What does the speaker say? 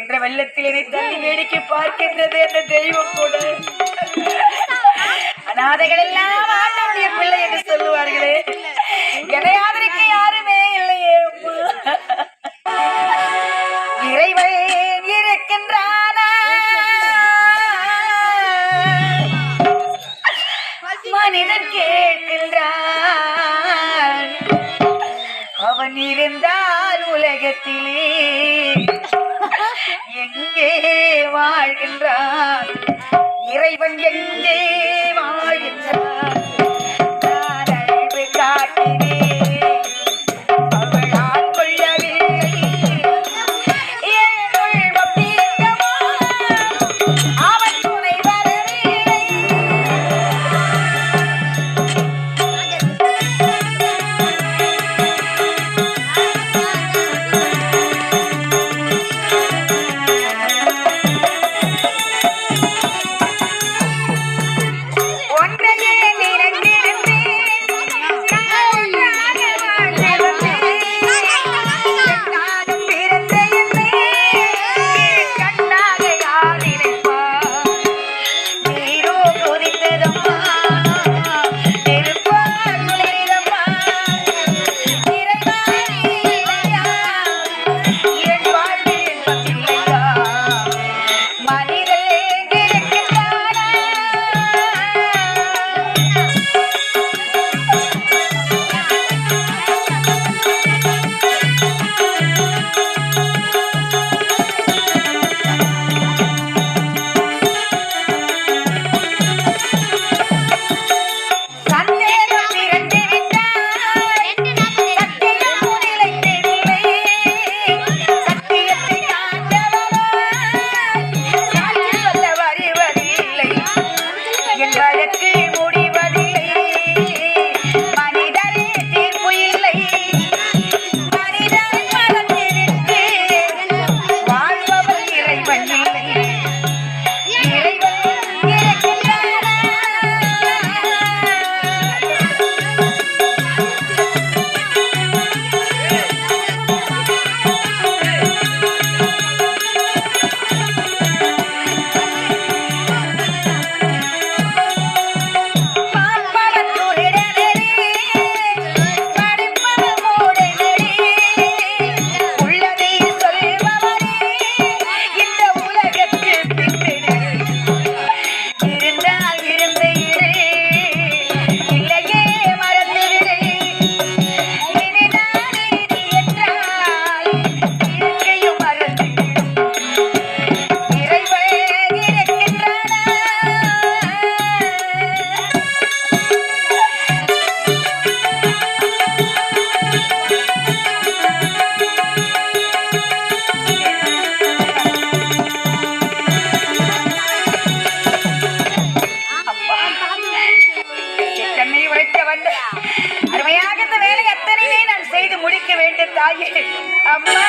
என்ற வெள்ளத்தில் என்னை தள்ளி வேடிக்கை பார்க்கின்றது என்ற தெய்வம் கூட. அநாதைகள் எல்லாம் ஆண்டவருடைய பிள்ளை என்று சொல்லுவார்களே. என்னை ஆதரிக்க யாருமே இல்லையே இறைவன் இருக்கின்றானா? மனிதன் கேட்கின்றான். அவன் இருந்தால் உலகத்திலே எங்கே வாழ்கின்றான்? இறைவன் எங்கே வந்து அருமையாக இந்த வேலை அத்தனையே நான் செய்து முடிக்க வேண்டும் தாயே? அம்மா.